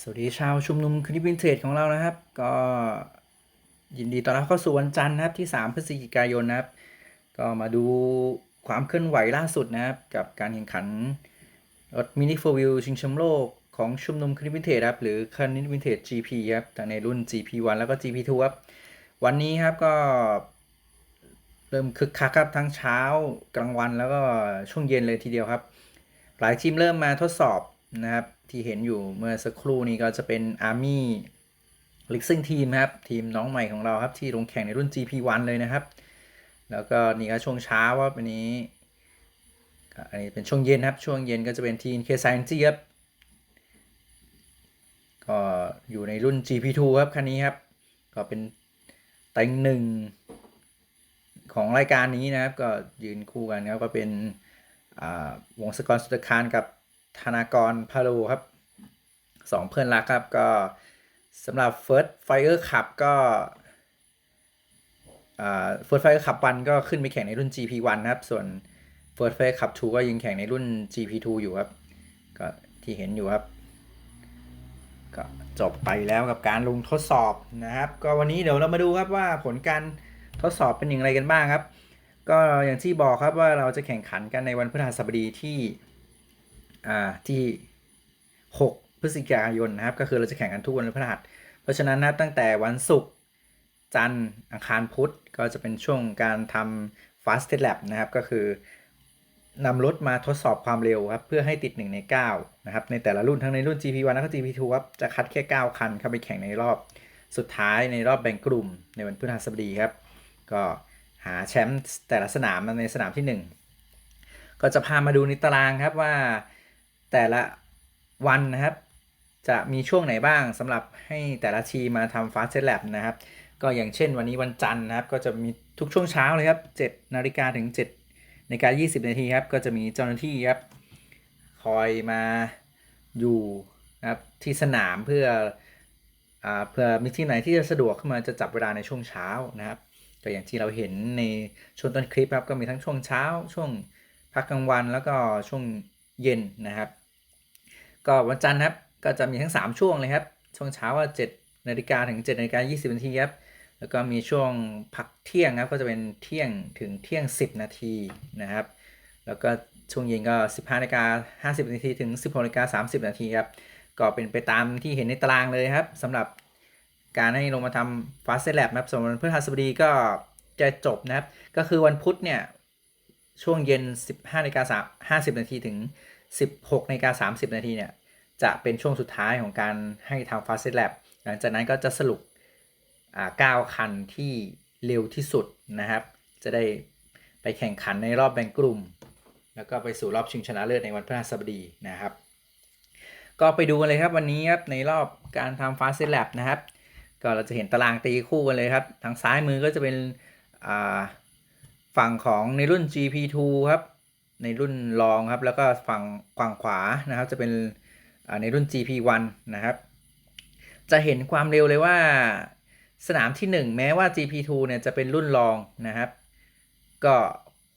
สวัสดีชาวชุมนุมคลิปวินเทจของเรานะครับ ก็ยินดีต้อนรับเข้าสู่วันจันทร์นะครับที่ 3 พฤศจิกายนนะครับ ก็มาดูความเคลื่อนไหวล่าสุดนะครับ กับการแข่งขันรถมินิโฟวิลชิงแชมป์โลกของชุมนุมคลิปวินเทจครับหรือคลิปวินเทจ GP ครับทั้งในรุ่น GP1 แล้วก็ GP2 ครับวันนี้ครับก็เริ่มคึกคักครับทั้งเช้ากลางวันแล้วก็ช่วงเย็นเลยทีเดียวครับ หลายทีมเริ่มมาทดสอบนะครับ ที่เห็นอยู่เมื่อสักครู่นี้ก็จะเป็น Army ลิกซิ่งทีมครับ ทีมน้องใหม่ของเราครับ ที่ลงแข่งในรุ่น GP1 เลยนะครับ แล้วก็นี่ก็ช่วงเช้าว่าวันนี้อันนี้เป็นช่วงเย็นครับ ช่วงเย็นก็จะเป็นทีม k s c i e n c e ครับก็อยู่ในรุ่น GP2 ครับคันนี้ครับ ก็เป็นเต็งหนึ่งของรายการนี้นะครับ ก็ยืนคู่กันครับก็เป็นวงศกอร์สุตคารกับ ธนากรพาโลครับสองเพื่อนรักครับก็สำหรับ First Fire Cup ก็อ่า First Fire Cup 1ก็ขึ้นไปแข่งในรุ่น GP1 นะครับ ส่วน First Fire Cup 2ก็ยังแข่งในรุ่น GP2 อยู่ครับ ก็ที่เห็นอยู่ครับ ก็จบไปแล้วกับการลงทดสอบนะครับ ก็วันนี้เดี๋ยวเรามาดูครับว่าผลการทดสอบเป็นอย่างไรกันบ้างครับ ก็อย่างที่บอกครับว่าเราจะแข่งขันกันในวันพฤหัสบดีที่ ที่6พฤศจิกายนนะครับ ก็คือเราจะแข่งกันทุกวันพฤหัส เพราะฉะนั้นนะตั้งแต่วันศุกร์จันทร์อังคารพุธก็จะเป็นช่วงการทำ fast test lap นะครับ ก็คือนำรถมาทดสอบความเร็วครับ เพื่อให้ติด 1 ใน 9 นะครับ ในแต่ละรุ่นทั้งในรุ่น GP1 แล้วก็ GP2 ครับจะคัดแค่ 9 คันเข้าไปแข่งในรอบสุดท้ายในรอบแบ่งกลุ่มในวันพฤหัสบดีครับ ก็หาแชมป์แต่ละสนามในสนามที่ 1 ก็จะพามาดูในตารางครับว่า แต่ละวันนะครับ จะมีช่วงไหนบ้างสำหรับให้แต่ละทีมาทำฟาสเซตแลบนะครับ ก็อย่างเช่นวันนี้วันจันทร์นะครับ ก็จะมีทุกช่วงเช้าเลยครับ7นาฬิกาถึง7นาฬิกา20 นาทีครับ ก็จะมีเจ้าหน้าที่ครับ คอยมาอยู่นะครับที่สนามเพื่ออเพื่อมีที่ไหนที่จะสะดวกขึ้นมาจะจับเวลาในช่วงเช้านะครับก็อย่างที่เราเห็นในช่วงต้นคลิปครับก็มีทั้งช่วงเช้า ช่วงพักกลางวันแล้วก็ช่วงเย็นนะครับ ก็วันจันทร์ครับ ก็จะมีทั้ง 3 ช่วงเลยครับ ช่วงเช้าว่า7นาฬิกาถึง7นาฬิกา20นาทีครับ แล้วก็มีช่วงพักเที่ยงครับ ก็จะเป็นเที่ยงถึงเที่ยง 10 นาทีนะครับ แล้วก็ช่วงเย็นก็ 15นาฬิกา50 นาทีถึง 16นาฬิกา30 นาทีครับ ก็เป็นไปตามที่เห็นในตารางเลยครับสำหรับการให้ลงมาทำ fast lab นะครับส่วนวันพฤหัสบดีก็จะจบนะครับ ก็คือวันพุธเนี่ยช่วงเย็น 15นาฬิกา50 นาทีถึง 16นาฬิกา30 นาทีเนี่ย จะเป็นช่วงสุดท้ายของการให้ทำ fast lab หลังจากนั้นก็จะสรุปอ่า9คันที่เร็วที่สุดนะครับ จะได้ไปแข่งขันในรอบแบ่งกลุ่ม แล้วก็ไปสู่รอบชิงชนะเลิศในวันพฤหัสบดีนะครับ ก็ไปดูกันเลยครับวันนี้ครับในรอบการทำ fast lab นะครับ ก็เราจะเห็นตารางตีคู่กันเลยครับ ทางซ้ายมือก็จะเป็นอ่าฝั่งของในรุ่น GP2 ครับ ในรุ่นรองครับ แล้วก็ฝั่งฝั่งขวานะครับ จะเป็นในรุ่น GP1 นะครับ จะเห็นความเร็วเลยว่าสนามที่ 1 แม้ว่า GP2 เนี่ยจะเป็นรุ่นรองนะครับ ก็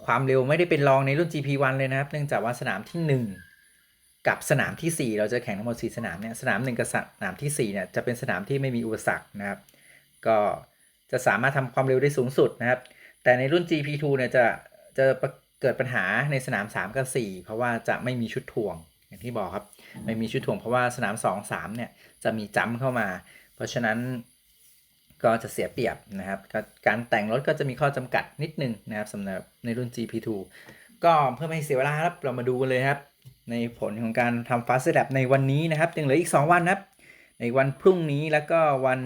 ความเร็วไม่ได้เป็นรองในรุ่น GP1 เลยนะครับ เนื่องจากว่าสนามที่ 1 กับสนามที่ 4 เราจะแข่งทั้งหมด 4 สนามเนี่ยสนาม 1 กับสนามที่4เนี่ยจะเป็นสนามที่ไม่มีอุปสรรคนะครับ ก็จะสามารถทำความเร็วได้สูงสุดนะครับ แต่ในรุ่น GP2 เนี่ยจะจะ เกิดปัญหาในสนาม 3 กับ 4 เพราะว่าจะไม่มีชุดถ่วงอย่างที่บอกครับไม่มีชุดถ่วงเพราะว่าสนาม 2 3 เนี่ยจะมีจัมป์เข้ามา เพราะฉะนั้นก็จะเสียเปรียบนะครับ การแต่งรถก็จะมีข้อจำกัดนิดนึงนะครับสำหรับในรุ่น GP2 ก็เพื่อไม่ให้เสียเวลาครับเรามาดูกันเลยครับ ในผลของการทำ Fast Lap ในวันนี้นะครับยังเหลืออีก 2 วันครับ ในวันพรุ่งนี้แล้วก็วัน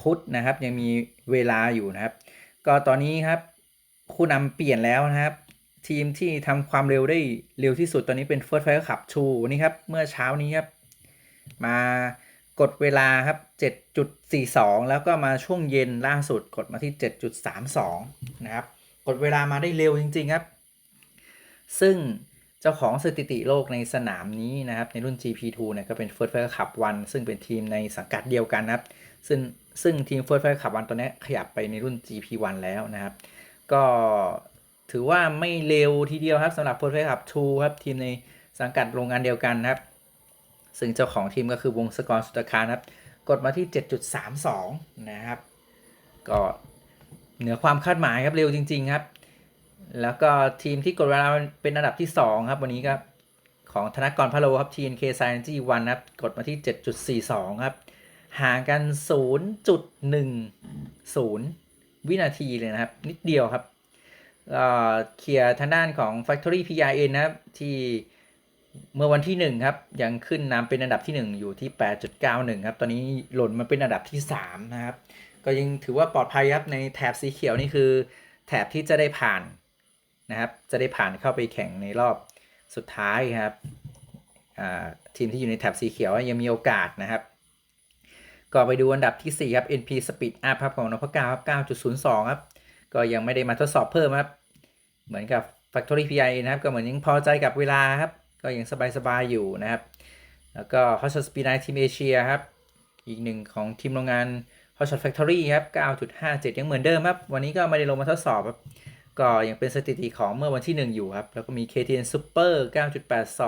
พุธนะครับ ยังมีเวลาอยู่นะครับ ก็ตอนนี้ครับผู้นำเปลี่ยนแล้วนะครับ ทีมที่ทำความเร็วได้เร็วที่สุดตอนนี้เป็น First Fire Cup 2วันนี้ครับ เมื่อเช้านี้ครับ มากดเวลาครับ 7.42 แล้วก็มาช่วงเย็นล่าสุดกดมาที่ 7.32 นะครับ กดเวลามาได้เร็วจริง ๆ ครับ ซึ่งเจ้าของสถิติโลกในสนามนี้นะครับ ในรุ่น GP2 เนี่ยก็เป็น First Fire Cup 1ซึ่งเป็นทีมในสังกัดเดียวกันนะครับ ซึ่งซึ่งทีม First Fire Cup 1ตอนนี้ขยับไปในรุ่น GP1 แล้วนะครับ ก็ ถือว่าไม่เร็วทีเดียวครับสำหรับ First Fire Cup 2ครับทีมในสังกัดโรงงานเดียวกันครับ ซึ่งเจ้าของทีมก็คือวงศกรสุตคารครับ กดมาที่ 7.32 นะครับ ก็เหนือความคาดหมายครับเร็วจริง ๆ ครับ แล้วก็ทีมที่กดเวลาเป็นอันดับที่ 2 ครับ วันนี้ครับของธนกรพะโลครับ TNK Science 1ครับ กดมาที่ 7.42 ครับ ห่างกัน 0.10 วินาทีเลยนะครับ นิดเดียวครับ เคลียร์ทางด้านของ Factory PRN นะครับที่เมื่อวันที่ 1 ครับ ยังขึ้นนำเป็นอันดับที่ 1 อยู่ที่ 8.91 ครับ ตอนนี้หล่นมาเป็นอันดับที่ 3 นะครับ ก็ยังถือว่าปลอดภัยครับ ในแถบสีเขียวนี่คือ แถบที่จะได้ผ่านนะครับ จะได้ผ่านเข้าไปแข่งในรอบสุดท้ายครับทีมที่อยู่ในแถบสีเขียวยังมีโอกาสนะครับ ก็ไปดูอันดับที่ 4 ครับ NP Speed Up ครับของนพก้าครับ9.02 ครับ ก็ยังไม่ได้มาทดสอบเพิ่มครับ เหมือนกับ Factory PI นะครับ ก็เหมือนยังพอใจกับเวลาครับ ก็ยังสบายๆอยู่นะครับ แล้วก็ Hotshot Speed 9ทีมเอเชียครับ อีกหนึ่งของทีมโรงงาน Hotshot Factory ครับ 9.57 ยังเหมือนเดิมครับ วันนี้ก็ไม่ได้ลงมาทดสอบครับ ก็ยังเป็นสถิติของเมื่อวันที่ 1 อยู่ครับ แล้วก็มี KTN Super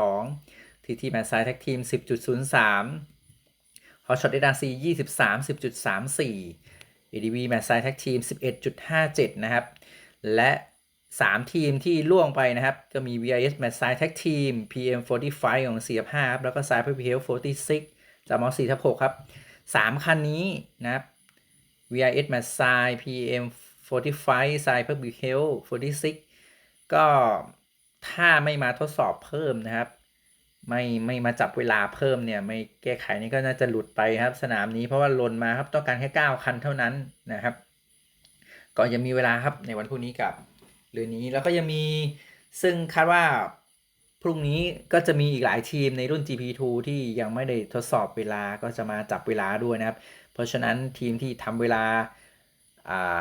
9.82 TT Man Side Tag Team 10.03 Hotshot SRC 23 10.34 ADV Man Side Tag Team 11.57 นะครับ และ 3 ทีมที่ล่วงไปนะครับ ก็มี VIS Man Side Tag Team PM 45ของ4 5ครับ แล้วก็ Side Public Health 46จากม4ทับ6ครับ 3 คันนี้นะครับ VIS Man Side PM 45 Side Public Health 46 ก็ถ้าไม่มาทดสอบเพิ่มนะครับ ไม่ไม่มาจับเวลาเพิ่มเนี่ยไม่แก้ไขนี่ก็น่าจะหลุดไปครับ สนามนี้เพราะว่าลนมาครับต้องการแค่ 9 คันเท่านั้นนะครับ ก็ยังมีเวลาครับในวันพรุ่งนี้กับเรือนนี้แล้วก็ยังมีซึ่งคาดว่าพรุ่งนี้ก็จะมีอีกหลายทีมในรุ่น GP2 ที่ยังไม่ได้ทดสอบเวลาก็จะมาจับเวลาด้วยนะครับ เพราะฉะนั้นทีมที่ทำเวลาอ่า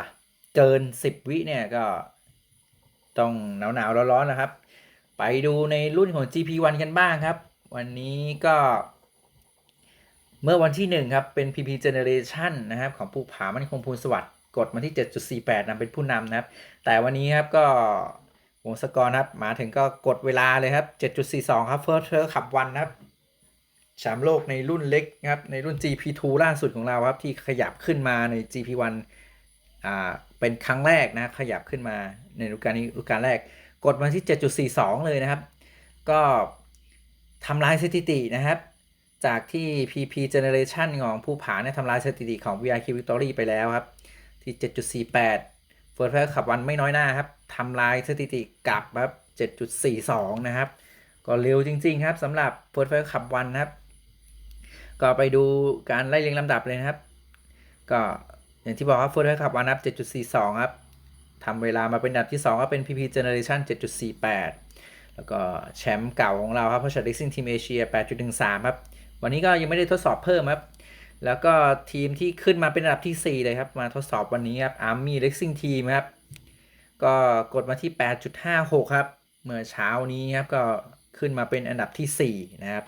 เกิน 10 วิเนี่ยก็ต้องหนาวหนาวๆร้อนๆนะครับ ไปดูในรุ่นของ GP1 กันบ้างครับ วันนี้ก็ เมื่อวันที่ 1 ครับ เป็น PP Generation นะครับ ของภูผามันคงพูนสวัสดิ์กดมาที่ 7.48นำเป็นผู้นำนะครับ แต่วันนี้ครับก็วงศกอร์ครับ มาถึงก็กดเวลาเลยครับ 7.42 ครับ First Turn ขับวันครับแชมป์โลกในรุ่นเล็กครับ ในรุ่น GP2 ล่าสุดของเราครับ ที่ขยับขึ้นมาใน GP1 อ่าเป็นครั้งแรกนะขยับขึ้นมา ในฤดูกาลนี้ฤดูกาลแรก กดมาที่ 7.42 เลยนะครับ ก็ทำลายสถิตินะครับ จากที่ PP Generation ของผู้ผาเนี่ยทำลายสถิติของ VRQ Victory ไปแล้วครับ ที่ 7.48เฟิร์สแฟขับวันไม่น้อยหน้าครับทำลายสถิติกลับครับ 7.42 นะครับ ก็เร็วจริง ๆ ครับสำหรับเฟิร์สแฟขับวันครับ ก็ไปดูการไล่เรียงลำดับเลยนะครับ ก็อย่างที่บอกครับเฟิร์สแฟขับวันครับ 7.42 ครับ ทำเวลามาเป็นอันดับที่ 2 ก็เป็น PP Generation 7.48 แล้วก็แชมป์เก่าของเราครับเพราะชัดดิซิ่งทีมเอเชีย8.13 ครับ วันนี้ก็ยังไม่ได้ทดสอบเพิ่มครับ แล้วก็ทีมที่ขึ้นมาเป็นอันดับที่ 4 เลยครับ มาทดสอบวันนี้ครับ Army Racing Team ครับ ก็กดมาที่ 8.56 ครับ เมื่อเช้านี้ครับ ก็ขึ้นมาเป็นอันดับที่ 4 นะครับ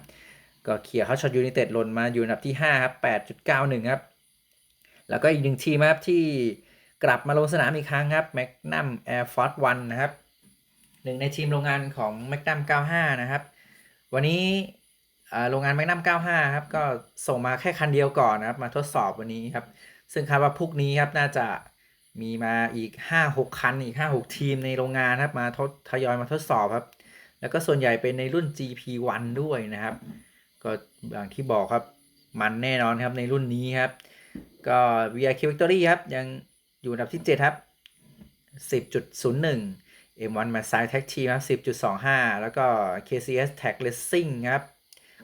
ก็เขี่ยเขาช็อตยูไนเต็ดหล่นมาอยู่อันดับที่ 5 ครับ 8.91 ครับ แล้วก็อีกหนึ่งทีมครับที่ กลับมาลงสนามอีกครั้งครับ Magnum Air Force One นะครับหนึ่งในทีมโรงงานของ Magnum 95 นะครับ วันนี้โรงงาน Magnum 95 ครับ ก็ส่งมาแค่คันเดียวก่อนนะครับ มาทดสอบวันนี้ครับ ซึ่งคาดว่าพรุ่งนี้ครับน่าจะมีมาอีก 5-6 คันอีก 5-6 ทีมในโรงงานครับ มาทดทยอยมาทดสอบครับ แล้วก็ส่วนใหญ่เป็นในรุ่น GP1 ด้วยนะครับ ก็อย่างที่บอกครับมันแน่นอนครับในรุ่นนี้ครับ ก็ VRQ Victory ครับยัง อยู่อันดับที่ 7 ครับ 10.01 M1 มาไซด์แท็กทีครับ 10.25 แล้วก็ KCS Tag Racing ครับ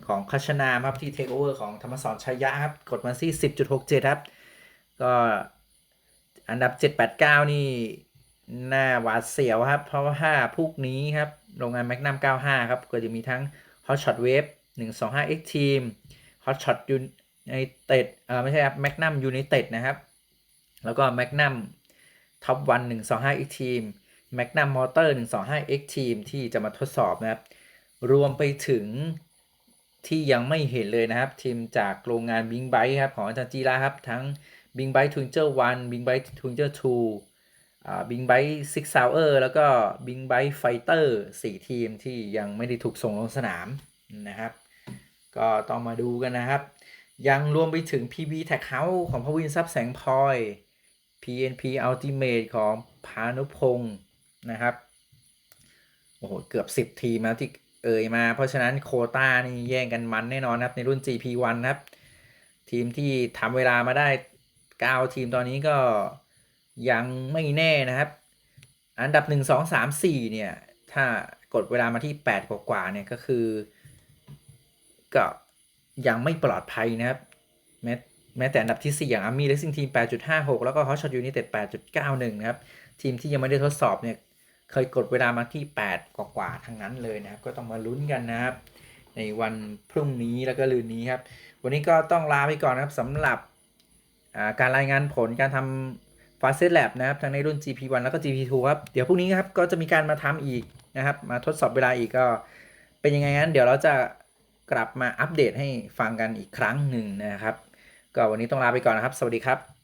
ของคัชนามครับที่เทคโอเวอร์ของธรรมสรชัยยะครับ กดมาที่ 10.67 ครับ ก็อันดับ 789 นี่หน่าหวาดเสียวครับ เพราะว่าพวกนี้ครับ โรงงาน Magnum 95 ครับ ก็จะมีทั้ง Hotshot Wave 125 X Team Hotshot United เอ่อไม่ใช่ครับ Magnum United นะครับ แล้วก็ Magnum Top 1 125 X Team Magnum Motor 125 X Team ที่จะมาทดสอบนะครับ รวมไปถึงที่ยังไม่เห็นเลยนะครับ ทีมจากโรงงาน Bing b i t e ครับของอาจารย์จีราครับ ทั้ง Bing b i t e Twinger 1 Bing b i t e Twinger 2อ่า Bing b i t e Six Hour แล้วก็ Bing b i t e Fighter 4ทีมที่ยังไม่ได้ถูกส่งลงสนามนะครับ ก็ต้องมาดูกันนะครับ ยังรวมไปถึง PB Tag House ของพวินทรัพย์แสงพลอย PNP Ultimate ของพานุพงศ์นะครับ โอ้โห เกือบ 10 ทีมแล้วที่เอ่ยมา เพราะฉะนั้นโคต้านี่แย่งกันมันแน่นอนครับ ในรุ่น GP1 นะครับ ทีมที่ทำเวลามาได้ 9 ทีมตอนนี้ก็ยังไม่แน่นะครับ อันดับ 1 2 3 4 เนี่ย ถ้ากดเวลามาที่ 8 กว่าๆเนี่ยก็คือ ก็ยังไม่ปลอดภัยนะครับแม้ แม้แต่อันดับที่ 4 อย่างอาร์มี่เลสซิ่งทีม 8.56 แล้วก็ฮอ t ช็อตยู i นเต็ด 8.91 นะครับ ทีมที่ยังไม่ได้ทดสอบเนี่ยเคยกดเวลามาที่ 8 กว่าๆทั้งนั้นเลยนะครับ ก็ต้องมาลุ้นกันนะครับ ในวันพรุ่งนี้แล้วก็ลืนนี้ครับ วันนี้ก็ต้องลาไปก่อนนะครับสำหรับาการรายงานผลการทำฟาสเซตแลบนะครับ ทั้งในรุ่น GP1 แล้วก็ GP2 ครับ เดี๋ยวพรุ่งนี้ครับก็จะมีการมาทำอีกนะครับ มาทดสอบเวลาอีกก็เป็นยังไงงั้น เดี๋ยวเราจะกลับมาอัปเดตให้ฟังกันอีกครั้งหนึ่งนะครับ ก็วันนี้ต้องลาไปก่อนนะครับ สวัสดีครับ